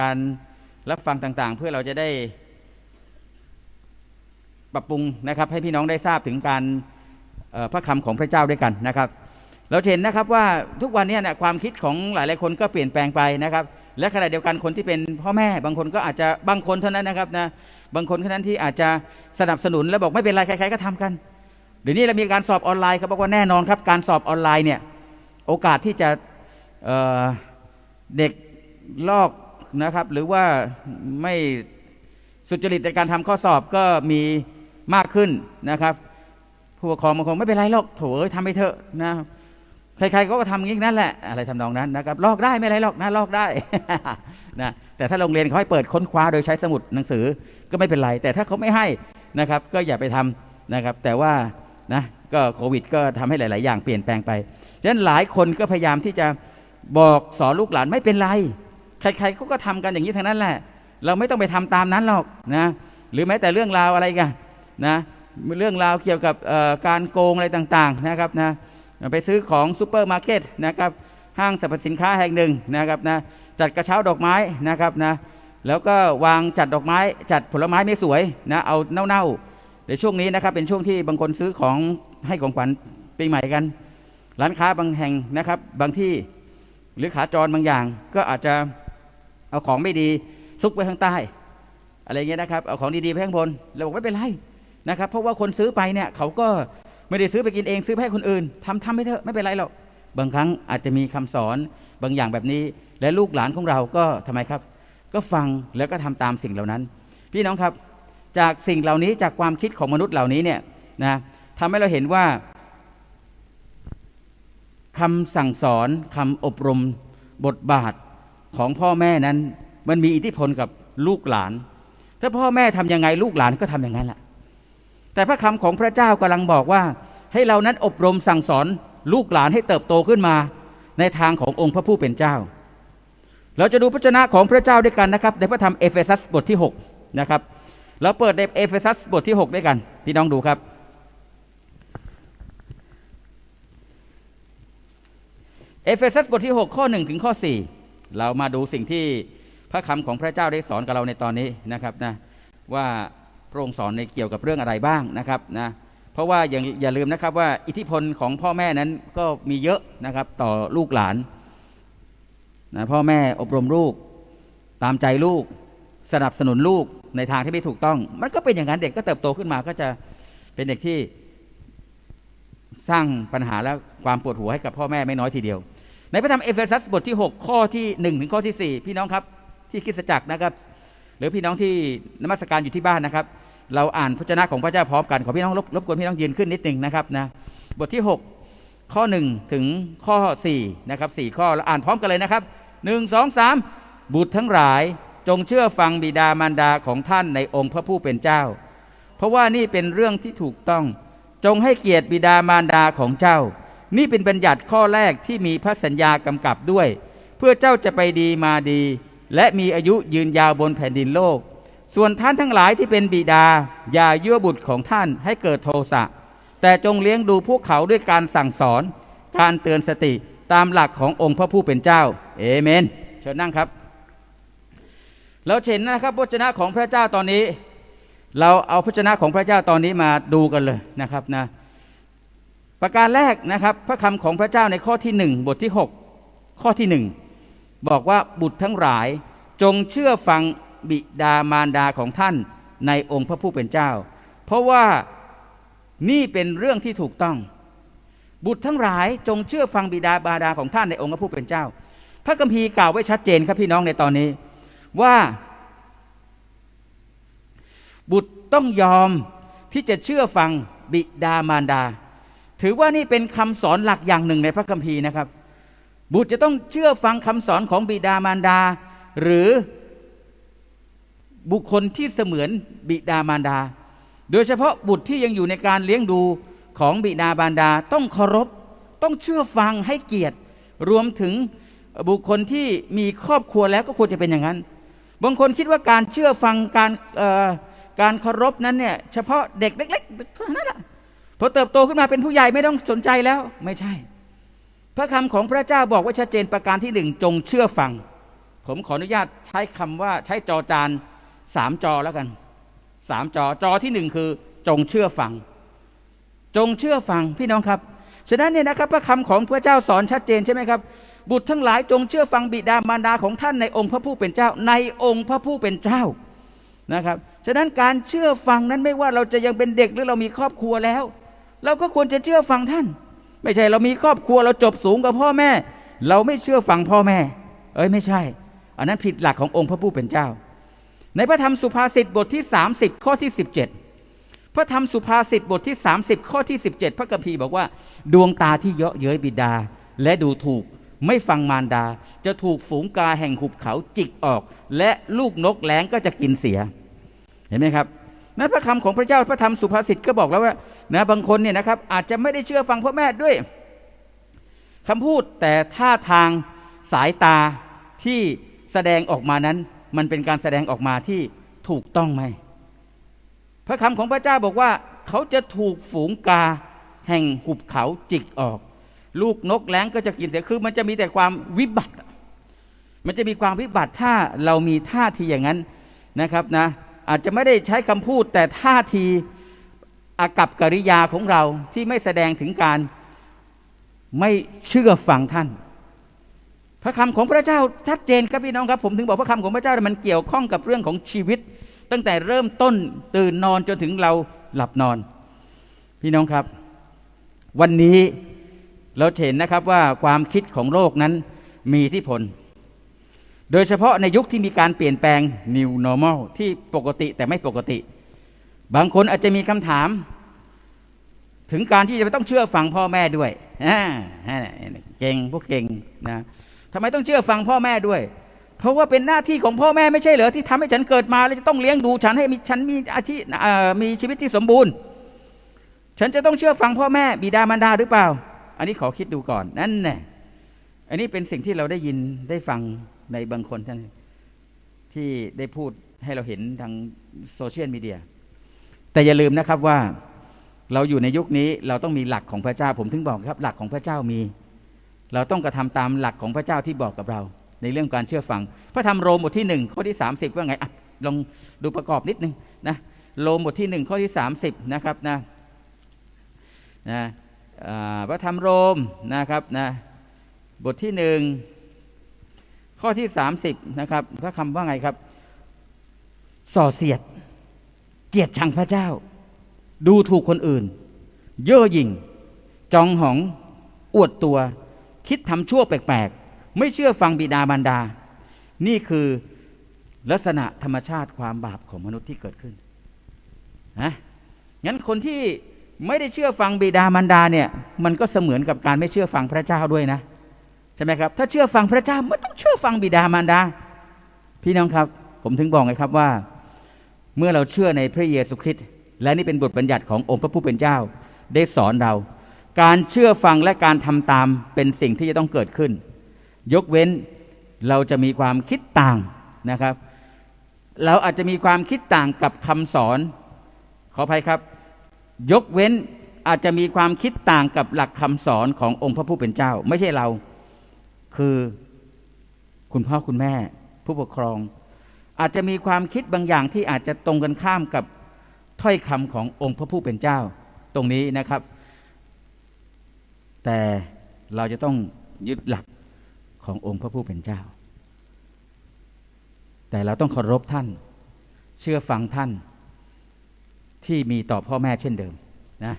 การรับฟังต่างๆ เพื่อเราจะได้ปรับปรุงนะครับ ให้พี่น้องได้ทราบถึงการพระคำของพระเจ้าด้วยกันนะครับ เราเห็นนะครับว่าทุกวันนี้นะความคิดของหลายๆคนก็เปลี่ยนแปลงไปนะครับ และขณะเดียวกันคนที่เป็นพ่อแม่ บางคนก็อาจจะบางคนเท่านั้นนะครับนะบางคนเท่านั้นที่อาจจะสนับสนุน แล้วบอกไม่เป็นไรใครๆก็ทำกันเดี๋ยวนี้เรามีการสอบออนไลน์เขาบอกว่าแน่นอนครับ การสอบออนไลน์เนี่ยโอกาสที่จะเเด็กลอก นะครับ หรือว่าไม่สุจริตในการทำข้อสอบก็มีมากขึ้นนะครับผู้ปกครองบางคนไม่เป็นไรหรอกโถเอ้ยทำไปเถอะนะใครๆก็ทำอย่างนี้นั่นแหละ อะไรทำนองนั้นนะครับ ลอกได้ไม่ไรหรอกนะลอกได้นะแต่ถ้าโรงเรียนเขาให้เปิดค้นคว้าโดยใช้สมุดหนังสือก็ไม่เป็นไร แต่ถ้าเขาไม่ให้นะครับ ก็อย่าไปทำนะครับ แต่ว่านะก็โควิด ก็ทำให้หลาย ๆ อย่างเปลี่ยนแปลงไปฉะนั้นหลายคนก็พยายามที่จะบอกสอนลูกหลานไม่เป็นไร ใครๆเขาก็ทำกันอย่างนี้ทั้งนั้นแหละ เราไม่ต้องไปทำตามนั้นหรอกนะหรือแม้แต่เรื่องราวอะไรกันนะเรื่องราวเกี่ยวกับการโกงอะไรต่างๆนะครับนะไปซื้อของซูเปอร์มาร์เก็ตนะครับห้างสรรพสินค้าแห่งหนึ่งนะครับนะจัดกระเช้าดอกไม้นะครับนะแล้วก็วางจัดดอกไม้จัดผลไม้ไม่สวยนะเอาเน่าๆในช่วงนี้นะครับเป็นช่วงที่บางคนซื้อของให้ของขวัญปีใหม่กัน ร้านค้าบางแห่งนะครับ บางที่หรือขาจรบางอย่างก็อาจจะ เอาของไม่ดีซุกไว้ข้างใต้ อะไรเงี้ยนะครับ เอาของดีๆไปข้างบนเราบอกไม่เป็นไรนะครับ เพราะว่าคนซื้อไปเนี่ยเขาก็ไม่ได้ซื้อไปกินเองซื้อให้คนอื่นทำทำไปเถอะไม่เป็นไรหรอกบางครั้งอาจจะมีคำสอนบางอย่างแบบนี้ และลูกหลานของเราก็ทำไมครับ ก็ฟังแล้วก็ทำตามสิ่งเหล่านั้น พี่น้องครับจากสิ่งเหล่านี้จากความคิดของมนุษย์เหล่านี้เนี่ยนะทำให้เราเห็นว่าคำสั่งสอนคำอบรมบทบาท ของพ่อแม่นั้น มันมีอิทธิพลกับลูกหลาน ถ้าพ่อแม่ทำยังไงลูกหลานก็ทำอย่างนั้นแหละแต่พระคำของพระเจ้ากำลังบอกว่า ให้เรานั้นอบรมสั่งสอนลูกหลานให้เติบโตขึ้นมา ในทางขององค์พระผู้เป็นเจ้า เราจะดูพระชนะของพระเจ้าด้วยกันนะครับ ในพระธรรมเอเฟซัสบทที่6นะครับเราเปิดในเอเฟซัสบทที่ 6 ด้วยกันพี่น้องดูครับเอเฟซัสบทที่ 6 ข้อ 1 ถึงข้อ 4 เรามาดูสิ่งที่พระคำของพระเจ้าได้สอนกับเราในตอนนี้นะครับนะว่าพระองค์สอนในเกี่ยวกับเรื่องอะไรบ้างนะครับนะเพราะว่าอย่าอย่าลืมนะครับว่าอิทธิพลของพ่อแม่นั้นก็มีเยอะนะครับต่อลูกหลานนะพ่อแม่อบรมลูก ตามใจลูก สนับสนุนลูกในทางที่ไม่ถูกต้อง มันก็เป็นอย่างนั้นเด็กก็เติบโตขึ้นมาก็จะเป็นเด็กที่สร้างปัญหาและความปวดหัวให้กับพ่อแม่ไม่น้อยทีเดียว ในพระธรรมเอเฟซัสบทที่ 6 ข้อที่1ถึงข้อที่ 4 พี่น้องครับที่คริสตจักรนะครับ หรือพี่น้องที่นมัสการอยู่ที่บ้านนะครับ เราอ่านพระเจ้าของพระเจ้าพร้อมกันขอพี่น้องรบรบกวนพี่น้องยืนขึ้นนิดหนึ่งนะครับนะบทที่ 6 ข้อ 1 ถึงข้อ4นะครับ4ข้อเราอ่านพร้อมกันเลยนะครับ 1 2 3 บุตรทั้งหลายจงเชื่อฟังบิดามารดาของท่านในองค์พระผู้เป็นเจ้า เพราะว่านี่เป็นเรื่องที่ถูกต้องจงให้เกียรติบิดามารดาของเจ้า นี่เป็นบัญญัติข้อแรกที่มีพระสัญญากำกับด้วย เพื่อเจ้าจะไปดีมาดี และมีอายุยืนยาวบนแผ่นดินโลก ส่วนท่านทั้งหลายที่เป็นบิดา อย่ายั่วบุตรของท่านให้เกิดโทสะแต่จงเลี้ยงดูพวกเขาด้วยการสั่งสอน การเตือนสติตามหลักขององค์พระผู้เป็นเจ้า เอเมน เชิญนั่งครับ เราเห็นนะครับพระชนะของพระเจ้าตอนนี้ เราเอาพระชนะของพระเจ้าตอนนี้มาดูกันเลยนะครับนะ ประการแรกนะครับพระคำของพระเจ้าในข้อที่หนึ่งบทที่ 6 ข้อที่หนึ่งบอกว่าบุตรทั้งหลายจงเชื่อฟังบิดามารดาของท่านในองค์พระผู้เป็นเจ้า เพราะว่านี่เป็นเรื่องที่ถูกต้อง บุตรทั้งหลายจงเชื่อฟังบิดามารดาของท่านในองค์พระผู้เป็นเจ้า พระคัมภีร์กล่าวไว้ชัดเจนครับพี่น้องในตอนนี้ว่าบุตรต้องยอมที่จะเชื่อฟังบิดามารดา ถือว่านี่เป็นคำสอนหลักอย่างหนึ่งในพระคัมภีร์นะครับ บุตรจะต้องเชื่อฟังคำสอนของบิดามารดา หรือบุคคลที่เสมือนบิดามารดา โดยเฉพาะบุตรที่ยังอยู่ในการเลี้ยงดูของบิดามารดาต้องเคารพ ต้องเชื่อฟังให้เกียรติ รวมถึงบุคคลที่มีครอบครัวแล้วก็ควรจะเป็นอย่างนั้น บางคนคิดว่าการเชื่อฟังการเอ่อการเคารพนั้นเนี่ยเฉพาะเด็กเล็กๆเท่านั้นแหละ พอเติบโตขึ้นมาเป็นผู้ใหญ่ไม่ต้องสนใจแล้วไม่ใช่ พระคำของพระเจ้าบอกว่าชัดเจนประการที่หนึ่งจงเชื่อฟัง ผมขออนุญาตใช้คำว่าใช้จอจานสามจอแล้วกันสามจอจอที่หนึ่งคือ จงเชื่อฟัง จงเชื่อฟังพี่น้องครับฉะนั้นเนี่ยนะครับพระคำของพระเจ้าสอนชัดเจนใช่ไหมครับ บุตรทั้งหลายจงเชื่อฟังบิดามารดาของท่านในองค์พระผู้เป็นเจ้า ในองค์พระผู้เป็นเจ้านะครับ ฉะนั้นการเชื่อฟังนั้นไม่ว่าเราจะยังเป็นเด็กหรือเรามีครอบครัวแล้ว เราก็ควรจะเชื่อฟังท่าน ไม่ใช่เรามีครอบครัวเราจบสูงกว่าพ่อแม่ เราไม่เชื่อฟังพ่อแม่ เอ้ยไม่ใช่ อันนั้นผิดหลักขององค์พระผู้เป็นเจ้า ในพระธรรมสุภาษิตบทที่ 30 ข้อที่ 17 พระธรรมสุภาษิตบทที่ 30 ข้อที่ 17 พระคัมภีร์บอกว่า ดวงตาที่เยาะเย้ยบิดา และดูถูกไม่ฟังมารดา จะถูกฝูงกาแห่งหุบเขาจิกออก และลูกนกแหลงก็จะกินเสีย เห็นไหมครับ นั้นพระคำของพระเจ้าพระธรรมสุภาษิตก็บอกแล้วว่านะบางคนเนี่ยนะครับอาจจะไม่ได้เชื่อฟังพ่อแม่ด้วยคำพูดแต่ท่าทางสายตาที่แสดงออกมานั้น มันเป็นการแสดงออกมาที่ถูกต้องไหม พระคำของพระเจ้าบอกว่า เขาจะถูกฝูงกาแห่งหุบเขาจิกออก ลูกนกแร้งก็จะกินเสียคือมันจะมีแต่ความวิบัติ มันจะมีความวิบัติถ้าเรามีท่าทีอย่างนั้นนะครับนะ อาจจะไม่ได้ใช้คำพูดแต่ท่าทีอากับกิริยาของเราที่ไม่แสดงถึงการไม่เชื่อฟังท่าน พระคำของพระเจ้าชัดเจนครับพี่น้องครับ ผมถึงบอกพระคำของพระเจ้ามันเกี่ยวข้องกับเรื่องของชีวิต ตั้งแต่เริ่มต้นตื่นนอนจนถึงเราหลับนอน พี่น้องครับ วันนี้เราเห็นนะครับว่าความคิดของโลกนั้นมีทธิพล โดยเฉพาะในยุคที่มีการเปลี่ยนแปลง new normal ที่ปกติแต่ไม่ปกติ บางคนอาจจะมีคำถาม ถึงการที่จะไม่ต้องเชื่อฟังพ่อแม่ด้วยเก่งพวกเก่งนะทำไมต้องเชื่อฟังพ่อแม่ด้วย เพราะว่าเป็นหน้าที่ของพ่อแม่ไม่ใช่เหรอที่ทำให้ฉันเกิดมาแล้วจะต้องเลี้ยงดูฉันให้มีฉันมีอาชีพมีชีวิตที่สมบูรณ์ ฉันจะต้องเชื่อฟังพ่อแม่บิดามารดาหรือเปล่า อันนี้ขอคิดดูก่อนนั่นแน่อันนี้เป็นสิ่งที่เราได้ยินได้ฟัง ในบางคนท่านที่ได้พูดให้เราเห็นทางโซเชียลมีเดีย แต่อย่าลืมนะครับว่าเราอยู่ในยุคนี้เราต้องมีหลักของพระเจ้า ผมถึงบอกครับ หลักของพระเจ้ามี เราต้องกระทำตามหลักของพระเจ้าที่บอกกับเรา ในเรื่องการเชื่อฟัง พระธรรมโรมบทที่หนึ่งข้อที่ 30 ว่าไงอะลองดูประกอบนิดนึงนะโรมบทที่หนึ่งข้อที่ 30 นะครับนะนะพระธรรมโรมนะครับนะบทที่หนึ่ง ข้อที่ 30 นะครับพระคำว่าไงครับ ส่อเสียด เกียรติชังพระเจ้า ดูถูกคนอื่น เย่อหยิ่ง จองหอง อวดตัว คิดทำชั่วแปลกๆ ไม่เชื่อฟังบิดามารดา นี่คือลักษณะธรรมชาติความบาปของมนุษย์ที่เกิดขึ้นนะงั้นคนที่ไม่ได้เชื่อฟังบิดามารดาเนี่ย มันก็เสมือนกับการไม่เชื่อฟังพระเจ้าด้วยนะ ใช่ไหมครับ ถ้าเชื่อฟังพระเจ้าไม่ต้องเชื่อฟังบิดามารดา พี่น้องครับ ผมถึงบอกไงครับว่า เมื่อเราเชื่อในพระเยซูคริสต์และนี่เป็นบทบัญญัติขององค์พระผู้เป็นเจ้าได้สอนเรา การเชื่อฟังและการทำตามเป็นสิ่งที่จะต้องเกิดขึ้น ยกเว้นเราจะมีความคิดต่างนะครับ เราอาจจะมีความคิดต่างกับคำสอน ขออภัยครับ ยกเว้นอาจจะมีความคิดต่างกับหลักคำสอนขององค์พระผู้เป็นเจ้า ไม่ใช่เรา คือคุณพ่อคุณแม่ ผู้ปกครอง อาจจะมีความคิดบางอย่างที่อาจจะตรงกันข้ามกับถ้อยคำขององค์พระผู้เป็นเจ้าตรงนี้นะครับ แต่เราจะต้องยึดหลักขององค์พระผู้เป็นเจ้า แต่เราต้องเคารพท่าน เชื่อฟังท่าน ที่มีต่อพ่อแม่เช่นเดิมนะ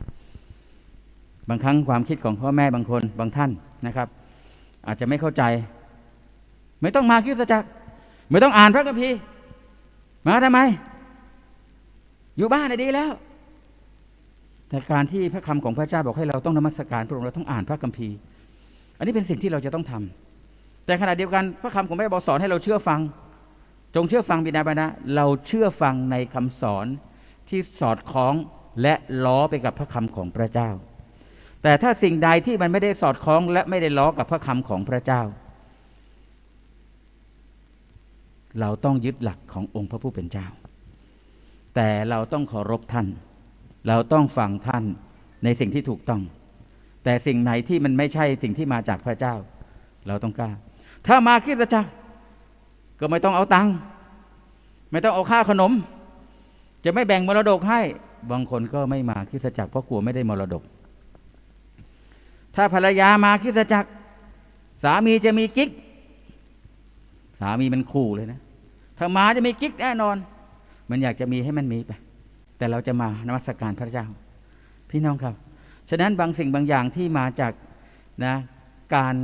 บางครั้งความคิดของพ่อแม่บางคนบางท่านนะครับ อาจจะไม่เข้าใจ ไม่ต้องมาคริสตจักรไม่ต้องอ่านพระคัมภีร์มาทำไม อยู่บ้านน่ะดีแล้ว แต่การที่พระคำของพระเจ้าบอกให้เราต้องนมัสการพระองค์เราต้องอ่านพระคัมภีร์ อันนี้เป็นสิ่งที่เราจะต้องทำแต่ขณะเดียวกันพระคำของพระเจ้าบอกสอนให้เราเชื่อฟัง จงเชื่อฟังบิดาบรรดาเราเชื่อฟังในคำสอนที่สอดคล้องและล้อไปกับพระคำของพระเจ้า แต่ถ้าสิ่งใดที่มันไม่ได้สอดคล้องและไม่ได้ล้อกับพระคำของพระเจ้า เราต้องยึดหลักขององค์พระผู้เป็นเจ้า แต่เราต้องเคารพท่าน เราต้องฟังท่านในสิ่งที่ถูกต้อง แต่สิ่งไหนที่มันไม่ใช่สิ่งที่มาจากพระเจ้า เราต้องกล้า ถ้ามาคริสตจักรก็ไม่ต้องเอาตังค์ไม่ต้องเอาค่าขนม จะไม่แบ่งมรดกให้ บางคนก็ไม่มาคริสตจักรเพราะกลัวไม่ได้มรดก ถ้าภรรยามาคิสจักรสามีจะมีกิ๊ก สามีมันขู่เลยนะ ถ้ามาจะมีกิ๊กแน่นอน มันอยากจะมีให้มันมีไป แต่เราจะมานมัสการพระเจ้า พี่น้องครับ ฉะนั้นบางสิ่งบางอย่างที่มาจากนะการ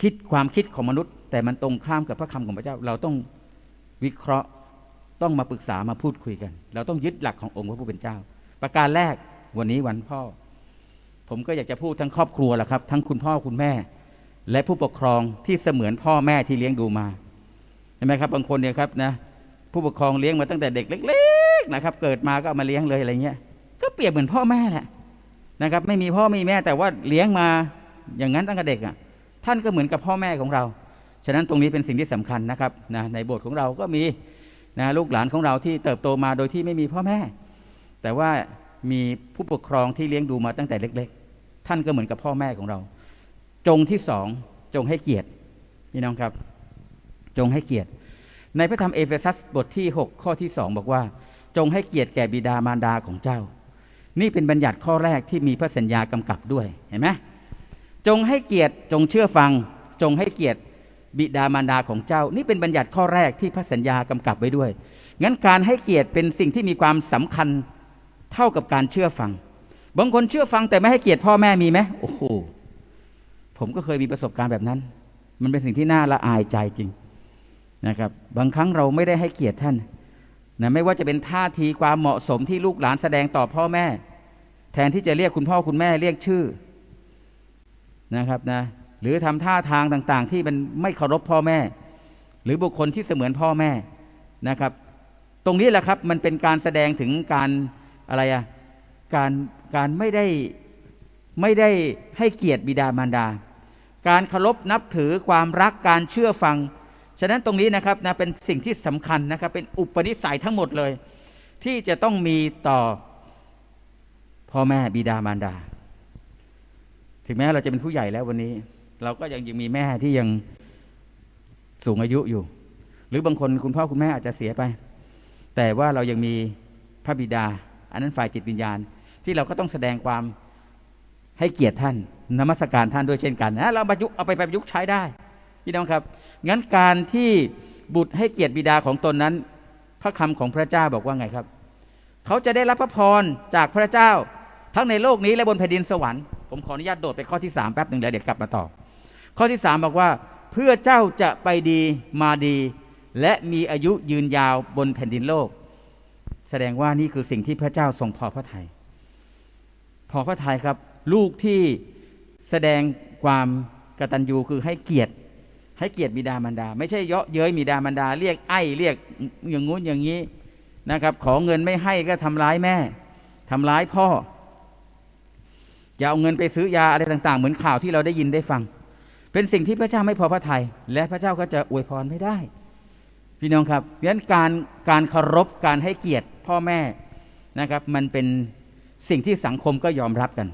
คิดความคิดของมนุษย์ แต่มันตรงข้ามกับพระคำของพระเจ้า เราต้องวิเคราะห์ต้องมาปรึกษามาพูดคุยกัน เราต้องยึดหลักขององค์พระผู้เป็นเจ้า ประการแรกวันนี้วันพ่อ ผมก็อยากจะพูดทั้งครอบครัวแหละครับ ทั้งคุณพ่อคุณแม่ และผู้ปกครองที่เสมือนพ่อแม่ที่เลี้ยงดูมาเห็นไหมครับบางคนเนี่ยครับนะผู้ปกครองเลี้ยงมาตั้งแต่เด็กเล็กๆนะครับ เกิดมาก็เอามาเลี้ยงเลยอะไรเงี้ย ก็เปรียบเหมือนพ่อแม่แหละนะครับ ไม่มีพ่อไม่มีแม่แต่ว่าเลี้ยงมาอย่างนั้นตั้งแต่เด็กอะ ท่านก็เหมือนกับพ่อแม่ของเรา ฉะนั้นตรงนี้เป็นสิ่งที่สำคัญนะครับนะในโบสถ์ของเราก็มีนะลูกหลานของเราที่เติบโตมาโดยที่ไม่มีพ่อแม่ แต่ว่ามีผู้ปกครองที่เลี้ยงดูมาตั้งแต่เล็กๆ ท่านก็เหมือนกับพ่อแม่ของเรา จงที่สองจงให้เกียรติพี่น้องครับ จงให้เกียรติ ในพระธรรมเอเฟซัสบทที่ 6 ข้อที่สองบอกว่า จงให้เกียรติแก่บิดามารดาของเจ้า นี่เป็นบัญญัติข้อแรกที่มีพระสัญญากำกับด้วยเห็นไหมจงให้เกียรติจงเชื่อฟัง จงให้เกียรติบิดามารดาของเจ้า นี่เป็นบัญญัติข้อแรกที่พระสัญญากำกับไว้ด้วย งั้นการให้เกียรติเป็นสิ่งที่มีความสำคัญเท่ากับการเชื่อฟัง บางคนเชื่อฟังแต่ไม่ให้เกียรติพ่อแม่มีไหมโอ้โหผมก็เคยมีประสบการณ์แบบนั้น มันเป็นสิ่งที่น่าละอายใจจริงนะครับ บางครั้งเราไม่ได้ให้เกียรติท่านนะไม่ว่าจะเป็นท่าทีความเหมาะสมที่ลูกหลานแสดงต่อพ่อแม่ แทนที่จะเรียกคุณพ่อคุณแม่เรียกชื่อนะครับนะหรือทำท่าทางต่างๆ ที่มันไม่เคารพพ่อแม่ หรือบุคคลที่เสมือนพ่อแม่นะครับ ตรงนี้แหละครับมันเป็นการแสดงถึงการอะไรอะการ การไม่ได้ไม่ได้ให้เกียรติบิดามารดา การเคารพนับถือความรักการเชื่อฟัง ฉะนั้นตรงนี้นะครับนะเป็นสิ่งที่สำคัญนะครับ เป็นอุปนิสัยทั้งหมดเลย ที่จะต้องมีต่อพ่อแม่บิดามารดา ถึงแม้เราจะเป็นผู้ใหญ่แล้ววันนี้ เราก็ยังยังมีแม่ที่ยังสูงอายุอยู่ หรือบางคนคุณพ่อคุณแม่อาจจะเสียไป แต่ว่าเรายังมีพระบิดา อันนั้นฝ่ายจิตวิญญาณ ที่เราก็ต้องแสดงความให้เกียรติท่านนมัสการท่านด้วยเช่นกันนะเราประยุกต์เอาไปประยุกต์ใช้ได้พี่น้องครับ งั้นการที่บุตรให้เกียรติบิดาของตนนั้น พระคำของพระเจ้าบอกว่าไงครับ เขาจะได้รับพระพรจากพระเจ้าทั้งในโลกนี้และบนแผ่นดินสวรรค์ผมขออนุญาตโดดไปข้อที่สามแป๊บหนึ่งเดี๋ยวเดี๋ยวกลับมาต่อ ข้อที่สามบอกว่า เพื่อเจ้าจะไปดีมาดี และมีอายุยืนยาวบนแผ่นดินโลก แสดงว่านี่คือสิ่งที่พระเจ้าทรงพอพระทยัย อพระทัยครับ ลูกที่แสดงความกตัญญูคือให้เกียรติ ให้เกียรติบิดามารดา ไม่ใช่เยาะเย้ยบิดามารดา เรียกไอ้เรียกอย่างงู้นอย่างนี้นะครับ ขอเงินไม่ให้ก็ทำร้ายแม่ทำร้ายพ่ออย่าเอาเงินไปซื้อยาอะไรต่างๆ เหมือนข่าวที่เราได้ยินได้ฟัง เป็นสิ่งที่พระเจ้าไม่พอพระทยัยและพระเจ้าก็จะอวยพรไม่ได้ พี่น้องครับเพราะฉะนั้นการการเคารพการให้เกียรติพ่อแม่นะครับ มันเป็น สิ่งที่สังคมก็ยอมรับกัน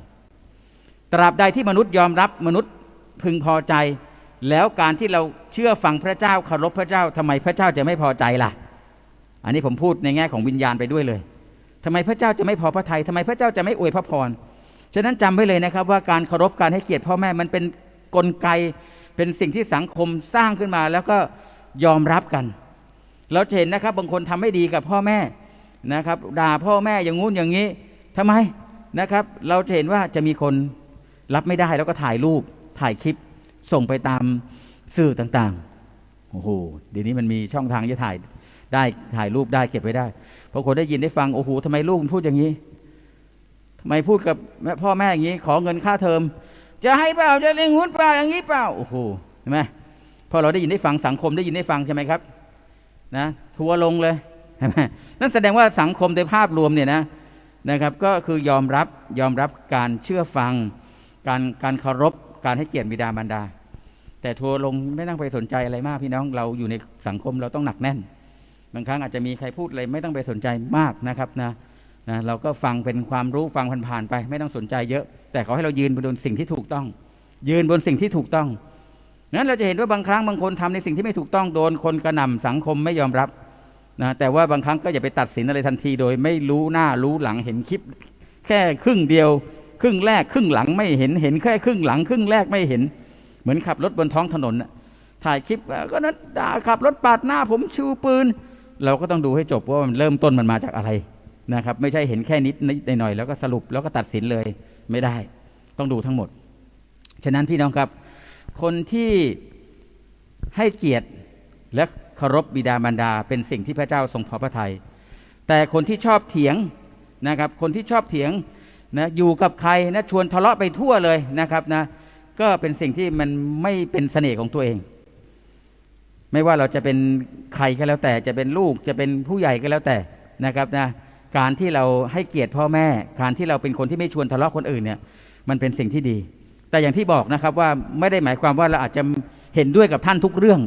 ตราบใดที่มนุษย์ยอมรับมนุษย์พึงพอใจ แล้วการที่เราเชื่อฟังพระเจ้าเคารพพระเจ้าทำไมพระเจ้าจะไม่พอใจล่ะ อันนี้ผมพูดในแง่ของวิญญาณไปด้วยเลยทำไมพระเจ้าจะไม่พอพระทยัยทำไมพระเจ้าจะไม่อวยพระพรฉะนั้นจำไว้เลยนะครับว่าการเคารพการให้เกียรติพ่อแม่มันเป็นนกลไกเป็นสิ่งที่สังคมสร้างขึ้นมาแล้วก็ยอมรับกัน เราจะเห็นนะครับบางคนทำไม่ดีกับพ่อแม่นะครับ ด่าพ่อแม่อย่างงู้นอย่างนี้ ทำไมนะครับ เราจะเห็นว่าจะมีคนรับไม่ได้แล้วก็ถ่ายรูปถ่ายคลิปส่งไปตามสื่อต่างๆโอ้โหเดี๋ยวนี้มันมีช่องทางจะถ่ายได้ถ่ายรูปได้เก็บไว้ได้พอคนได้ยินได้ฟังโอ้โหทำไมลูกมันพูดอย่างนี้ทำไมพูดกับพ่อแม่อย่างนี้ ขอเงินค่าเทอม จะให้เปล่าจะเลี้ยงหุ้นเปล่าอย่างนี้เปล่าโอ้โหเห็นไหมพอเราได้ยินได้ฟังสังคมได้ยินได้ฟังใช่ไหมครับนะทัวลงเลยใช่ไหมนั่นแสดงว่าสังคมในภาพรวมเนี่ยนะ นะครับก็คือยอมรับยอมรับการเชื่อฟัง การการเคารพการให้เกียรติบิดามารดา แต่ทัวลงไม่ต้องไปสนใจอะไรมากพี่น้องเราอยู่ในสังคมเราต้องหนักแน่น บางครั้งอาจจะมีใครพูดอะไรไม่ต้องไปสนใจมากนะครับนะนะเราก็ฟังเป็นความรู้ฟังผ่านๆไป ไม่ต้องสนใจเยอะ แต่ขอให้เรายืนบนสิ่งที่ถูกต้อง ยืนบนสิ่งที่ถูกต้องนั้นเราจะเห็นว่าบางครั้งบางคนทำในสิ่งที่ไม่ถูกต้องโดนคนกระหน่ำสังคมไม่ยอมรับ นะแต่ว่าบางครั้งก็อย่าไปตัดสินอะไรทันที โดยไม่รู้หน้ารู้หลังเห็นคลิป แค่ครึ่งเดียว ครึ่งแรกครึ่งหลังไม่เห็นเห็นแค่ครึ่งหลัง ครึ่งแรกไม่เห็น เหมือนขับรถบนท้องถนนนะถ่ายคลิปก็นั้นด่าขับรถปาดหน้าผมชูปืน เราก็ต้องดูให้จบว่ามันเริ่มต้นมันมาจากอะไรนะครับ ไม่ใช่เห็นแค่นิดนิดหน่อยแล้วก็สรุปแล้วก็ตัดสินเลยไม่ได้ ต้องดูทั้งหมด ฉะนั้นพี่น้องครับ คนที่ให้เกียรติ และเคารพบิดามารดา เป็นสิ่งที่พระเจ้าทรงพอพระทยัยแต่คนที่ชอบเถียงนะครับ คนที่ชอบเถียงนะอยู่กับใครนะชวนทะเลาะไปทั่วเลยนะครับนะก็เป็นสิ่งที่มันไม่เป็นเสน่ห์ของตัวเอง ไม่ว่าเราจะเป็นใครก็แล้วแต่จะเป็นลูกจะเป็นผู้ใหญ่ก็แล้วแต่นะครับนะการที่เราให้เกียรติพ่อแม่ การที่เราเป็นคนที่ไม่ชวนทะเลาะคนอื่นเนี่ยมันเป็นสิ่งที่ดี แต่อย่างที่บอกนะครับว่าไม่ได้หมายความว่าเราอาจจะเห็นด้วยกับท่านทุกเรื่อง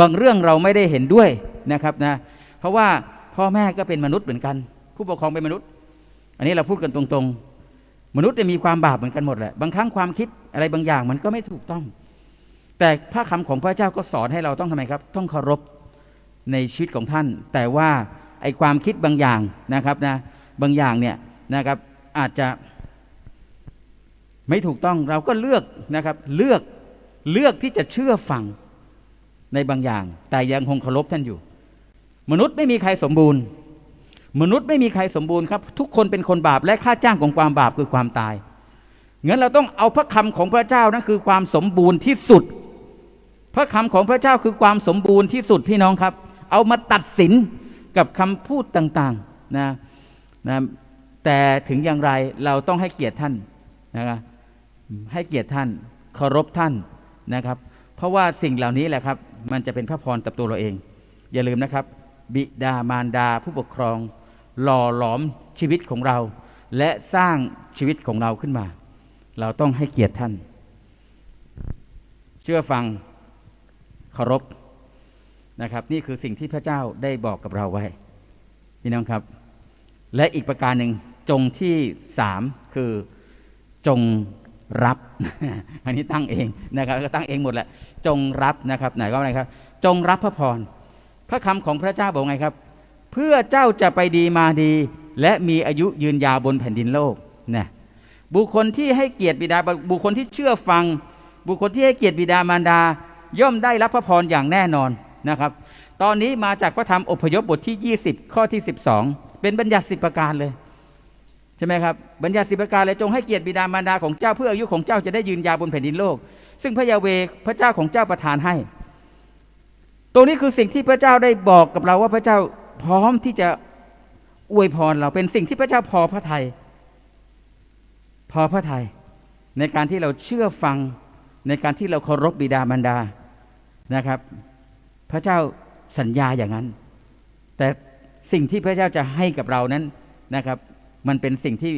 บางเรื่องเราไม่ได้เห็นด้วยนะครับนะเพราะว่าพ่อแม่ก็เป็นมนุษย์เหมือนกัน ผู้ปกครองเป็นมนุษย์ อันนี้เราพูดกันตรงๆ มนุษย์เนี่ยมีความบาปเหมือนกันหมดแหละบางครั้งความคิดอะไรบางอย่างมันก็ไม่ถูกต้อง แต่พระคำของพระเจ้าก็สอนให้เราต้องทำไมครับ ต้องเคารพในชีวิตของท่าน แต่ว่าไอ้ความคิดบางอย่างนะครับนะบางอย่างเนี่ยนะครับอาจจะไม่ถูกต้องเราก็เลือกนะครับเลือกเลือกที่จะเชื่อฟัง ในบางอย่าง แต่ยังคงเคารพท่านอยู่ มนุษย์ไม่มีใครสมบูรณ์ มนุษย์ไม่มีใครสมบูรณ์ครับ ทุกคนเป็นคนบาปและค่าจ้างของความบาปคือความตายงั้นเราต้องเอาพระคำของพระเจ้านั่นคือความสมบูรณ์ที่สุด พระคำของพระเจ้าคือความสมบูรณ์ที่สุดพี่น้องครับ เอามาตัดสินกับคำพูดต่างๆนะนะแต่ถึงอย่างไรเราต้องให้เกียรติท่านนะครับให้เกียรติท่านเคารพท่านนะครับ เพราะว่าสิ่งเหล่านี้แหละครับ มันจะเป็นพระพรกับตัวเราเอง อย่าลืมนะครับ บิดามารดาผู้ปกครอง หล่อหลอมชีวิตของเรา และสร้างชีวิตของเราขึ้นมา เราต้องให้เกียรติท่าน เชื่อฟังเคารพนะครับ นี่คือสิ่งที่พระเจ้าได้บอกกับเราไว้พี่น้องครับ และอีกประการหนึ่งจงที่สามคือจง รับ อันนี้ตั้งเองนะครับก็ตั้งเองหมดแหละ จงรับนะครับไหนก็อะไรครับ จงรับพระพร พระคำของพระเจ้าบอกไงครับ เพื่อเจ้าจะไปดีมาดี และมีอายุยืนยาวบนแผ่นดินโลกนะบุคคลที่ให้เกียรติบิดา บุคคลที่เชื่อฟัง บุคคลที่ให้เกียรติบิดามารดา ย่อมได้รับพระพรอย่างแน่นอนนะครับ ตอนนี้มาจากพระธรรมอพยพบทที่ 20 ข้อที่ 12 เป็นบัญญัติสิบประการเลย ใช่ไหมครับบัญญัติสิบประการเลยจงให้เกียรติบิดามารดาของเจ้าเพื่ออายุของเจ้าจะได้ยืนยาวบนแผ่นดินโลก ซึ่งพระยาเวพระเจ้าของเจ้าประทานให้ ตรงนี้คือสิ่งที่พระเจ้าได้บอกกับเราว่าพระเจ้าพร้อมที่จะอวยพรเราเป็นสิ่งที่พระเจ้าพอพระทยัยพอพระทยัยในการที่เราเชื่อฟังในการที่เราเคารพบิดามารดานะครับ พระเจ้าสัญญาอย่างนั้น แต่สิ่งที่พระเจ้าจะให้กับเรานั้นนะครับ มันเป็นสิ่งที่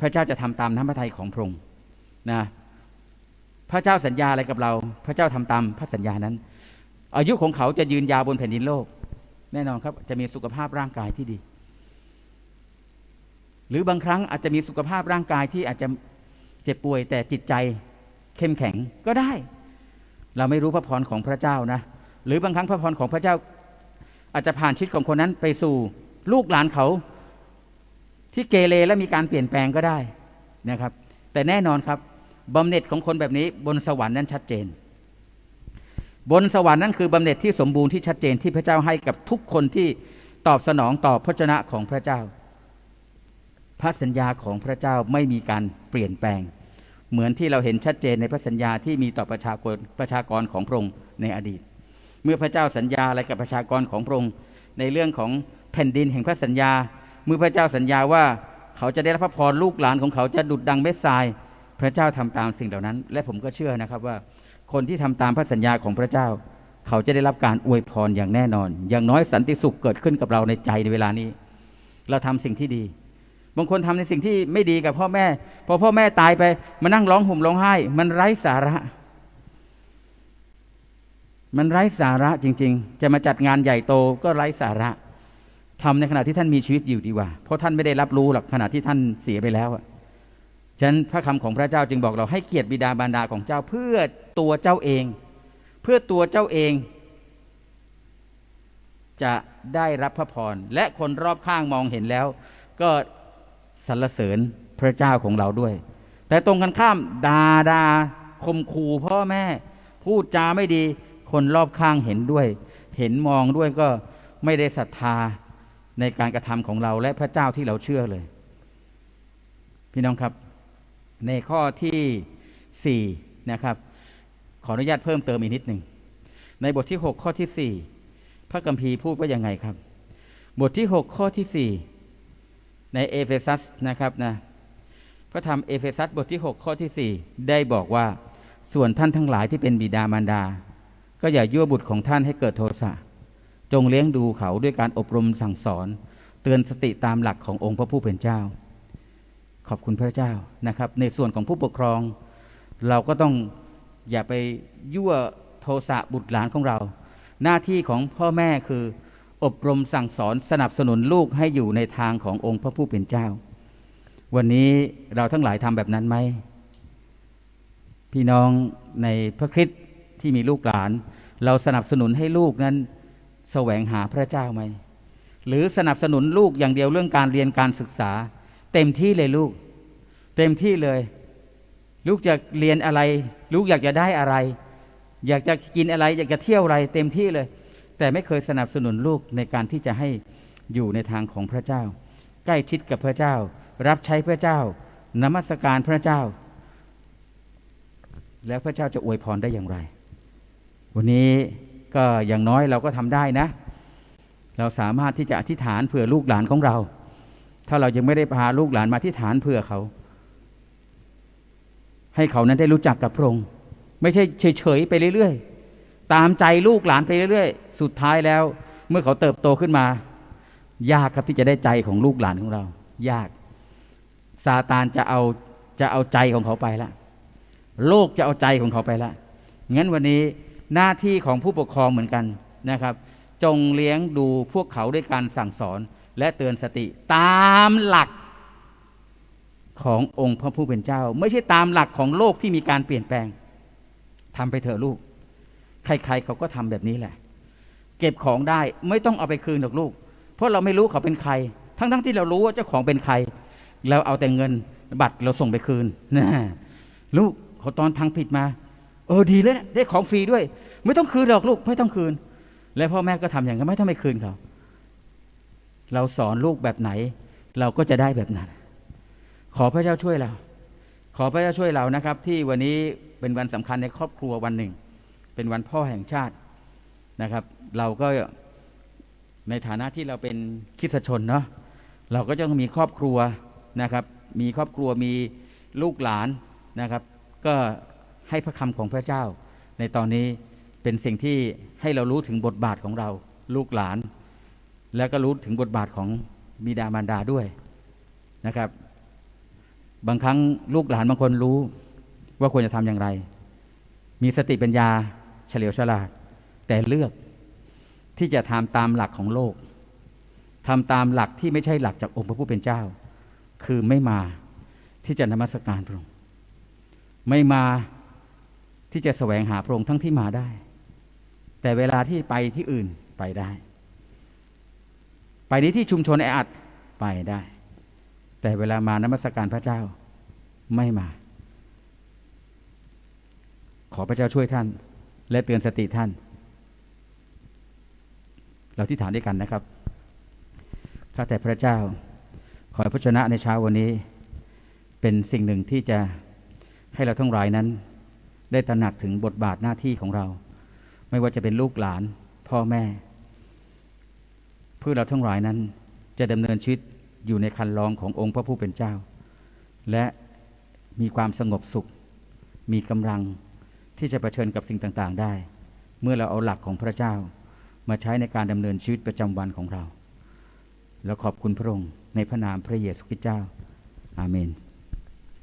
พระเจ้าจะทำตามน้ำพระทัยของพระองค์นะพระเจ้าสัญญาอะไรกับเรา พระเจ้าทำตามพระสัญญานั้น อายุของเขาจะยืนยาวบนแผ่นดินโลก แน่นอนครับ จะมีสุขภาพร่างกายที่ดี หรือบางครั้งอาจจะมีสุขภาพร่างกายที่อาจจะเจ็บป่วย แต่จิตใจเข้มแข็งก็ได้ เราไม่รู้พระพรของพระเจ้านะ หรือบางครั้งพระพรของพระเจ้า อาจจะผ่านชีวิตของคนนั้นไปสู่ลูกหลานเขา ที่เกเรและมีการเปลี่ยนแปลงก็ได้นะครับ แต่แน่นอนครับบำเหน็จของคนแบบนี้บนสวรรค์นั้นชัดเจน บนสวรรค์นั้นคือบำเหน็จที่สมบูรณ์ที่ชัดเจนที่พระเจ้าให้กับทุกคนที่ตอบสนองต่อพระชนะของพระเจ้า พระสัญญาของพระเจ้าไม่มีการเปลี่ยนแปลง เหมือนที่เราเห็นชัดเจนในพระสัญญาที่มีต่อประชากรประชากรของพระองค์ในอดีต เมื่อพระเจ้าสัญญาอะไรกับประชากรของพระองค์ในเรื่องของแผ่นดินแห่งพระสัญญา เมื่อพระเจ้าสัญญาว่าเขาจะได้รับพระพรลูกหลานของเขาจะดุดดังเม็ดทราย พระเจ้าทำตามสิ่งเหล่านั้น และผมก็เชื่อนะครับว่า คนที่ทำตามพระสัญญาของพระเจ้า เขาจะได้รับการอวยพรอย่างแน่นอน อย่างน้อยสันติสุขเกิดขึ้นกับเราในใจในเวลานี้ เราทำสิ่งที่ดี บางคนทำในสิ่งที่ไม่ดีกับพ่อแม่ พอพ่อแม่ตายไปมานั่งร้องห่มร้องไห้ มันไร้สาระมันไร้สาระจริง ๆ จะมาจัดงานใหญ่โตก็ไร้สาระ ทำในขณะที่ท่านมีชีวิตอยู่ดีกว่า เพราะท่านไม่ได้รับรู้หรอกขณะที่ท่านเสียไปแล้วฉะนั้นพระคำของพระเจ้าจึงบอกเราให้เกียรติบิดาบารดาของเจ้าเพื่อตัวเจ้าเอง เพื่อตัวเจ้าเอง จะได้รับพระพรและคนรอบข้างมองเห็นแล้ว ก็สรรเสริญพระเจ้าของเราด้วย แต่ตรงกันข้ามดาดาคมคูพ่อแม่พูดจาไม่ดีคนรอบข้างเห็นด้วย เห็นมองด้วยก็ไม่ได้ศรัทธา ในการกระทำของเราและพระเจ้าที่เราเชื่อเลย พี่น้องครับ ในข้อที่4นะครับ ขออนุญาตเพิ่มเติมอีกนิดหนึ่งในบทที่ 6 ข้อที่ 4 พระกัมภีร์พูดว่ายังไงครับ บทที่ 6 ข้อที่ 4 ในเอเฟซัสนะครับนะพระธรรมเอเฟซัสบทที่ 6 ข้อที่ 4 ได้บอกว่าส่วนท่านทั้งหลายที่เป็นบิดามารดา ก็อย่ายั่วบุตรของท่านให้เกิดโทสะ จงเลี้ยงดูเขาด้วยการอบรมสั่งสอน เตือนสติตามหลักขององค์พระผู้เป็นเจ้า ขอบคุณพระเจ้านะครับ ในส่วนของผู้ปกครอง เราก็ต้องอย่าไปยั่วโทสะบุตรหลานของเรา หน้าที่ของพ่อแม่คือ อบรมสั่งสอนสนับสนุนลูกให้อยู่ในทางขององค์พระผู้เป็นเจ้า วันนี้เราทั้งหลายทำแบบนั้นไหมพี่น้องในพระคริสต์ที่มีลูกหลาน เราสนับสนุนให้ลูกนั้น แสวงหาพระเจ้าไหม หรือสนับสนุนลูกอย่างเดียวเรื่องการเรียนการศึกษา เต็มที่เลยลูก เต็มที่เลย ลูกจะเรียนอะไร ลูกอยากจะได้อะไร อยากจะกินอะไร อยากจะเที่ยวอะไร เต็มที่เลย แต่ไม่เคยสนับสนุนลูกในการที่จะให้อยู่ในทางของพระเจ้า ใกล้ชิดกับพระเจ้า รับใช้พระเจ้านมัสการพระเจ้า แล้วพระเจ้าจะอวยพรได้อย่างไร วันนี้ ก็อย่างน้อยเราก็ทำได้นะ เราสามารถที่จะอธิษฐานเผื่อลูกหลานของเรา ถ้าเรายังไม่ได้พาลูกหลานมาอธิษฐานเผื่อเขา ให้เขานั้นได้รู้จักกับพระองค์ไม่ใช่เฉยๆไปเรื่อยๆ ตามใจลูกหลานไปเรื่อยๆ สุดท้ายแล้ว เมื่อเขาเติบโตขึ้นมา ยากครับที่จะได้ใจของลูกหลานของเรา ยากซาตานจะเอาจะเอาใจของเขาไปละ โลกจะเอาใจของเขาไปละงั้นวันนี้ หน้าที่ของผู้ปกครองเหมือนกันนะครับ จงเลี้ยงดูพวกเขาด้วยการสั่งสอนและเตือนสติตามหลักขององค์พระผู้เป็นเจ้า ไม่ใช่ตามหลักของโลกที่มีการเปลี่ยนแปลงทำไปเถอะลูก ใครๆเขาก็ทำแบบนี้แหละ เก็บของได้ไม่ต้องเอาไปคืนหรอกลูก เพราะเราไม่รู้เขาเป็นใคร ทั้งๆที่เรารู้ว่าเจ้าของเป็นใครเราเอาแต่เงินบัตรเราส่งไปคืนนะลูกเขาตอนทางผิดมา เออดีเลยนะได้ของฟรีด้วย ไม่ต้องคืนหรอกลูกไม่ต้องคืน และพ่อแม่ก็ทำอย่างนั้นไม่ต้องไปคืนเขาเราสอนลูกแบบไหน เราก็จะได้แบบนั้น ขอพระเจ้าช่วยเรา ขอพระเจ้าช่วยเรานะครับ ที่วันนี้เป็นวันสำคัญในครอบครัววันหนึ่ง เป็นวันพ่อแห่งชาตินะครับ เราก็ในฐานะที่เราเป็นคริสชนเนาะเราก็จะต้องมีครอบครัวนะครับ มีครอบครัวมีลูกหลานนะครับ ก็ ให้พระคำของพระเจ้า ในตอนนี้เป็นสิ่งที่ให้เรารู้ถึงบทบาทของเราลูกหลาน แล้วก็รู้ถึงบทบาทของบิดามารดาด้วยนะครับ บางครั้งลูกหลานบางคนรู้ว่าควรจะทำอย่างไร มีสติปัญญาเฉลียวฉลาด แต่เลือกที่จะทำตามหลักของโลกทำตามหลักที่ไม่ใช่หลักจากองค์พระผู้เป็นเจ้า คือไม่มาที่จะนมัสการพระองค์ไม่มา ที่จะแสวงหาพระองค์ทั้งที่มาได้ แต่เวลาที่ไปที่อื่นไปได้ ไปในที่ชุมชนแออัดไปได้ แต่เวลามานมัสการพระเจ้าไม่มา ขอพระเจ้าช่วยท่าน และเตือนสติท่าน เราที่ฐานด้วยกันนะครับข้าแต่พระเจ้า ขอพระชนะในเช้าวันนี้ เป็นสิ่งหนึ่งที่จะให้เราทั้งหลายนั้น ได้ตระหนักถึงบทบาทหน้าที่ของเรา ไม่ว่าจะเป็นลูกหลานพ่อแม่ เพื่อเราทั้งหลายนั้นจะดำเนินชีวิตอยู่ในคันลองขององค์พระผู้เป็นเจ้า และมีความสงบสุข มีกำลังที่จะะเผชิญกับสิ่งต่างๆ ได้ เมื่อเราเอาหลักของพระเจ้ามาใช้ในการดำเนินชีวิตประจำวันของเรา แล้วขอบคุณพระองค์ในพระนามพระเยซูคริสต์เจ้า อาเมน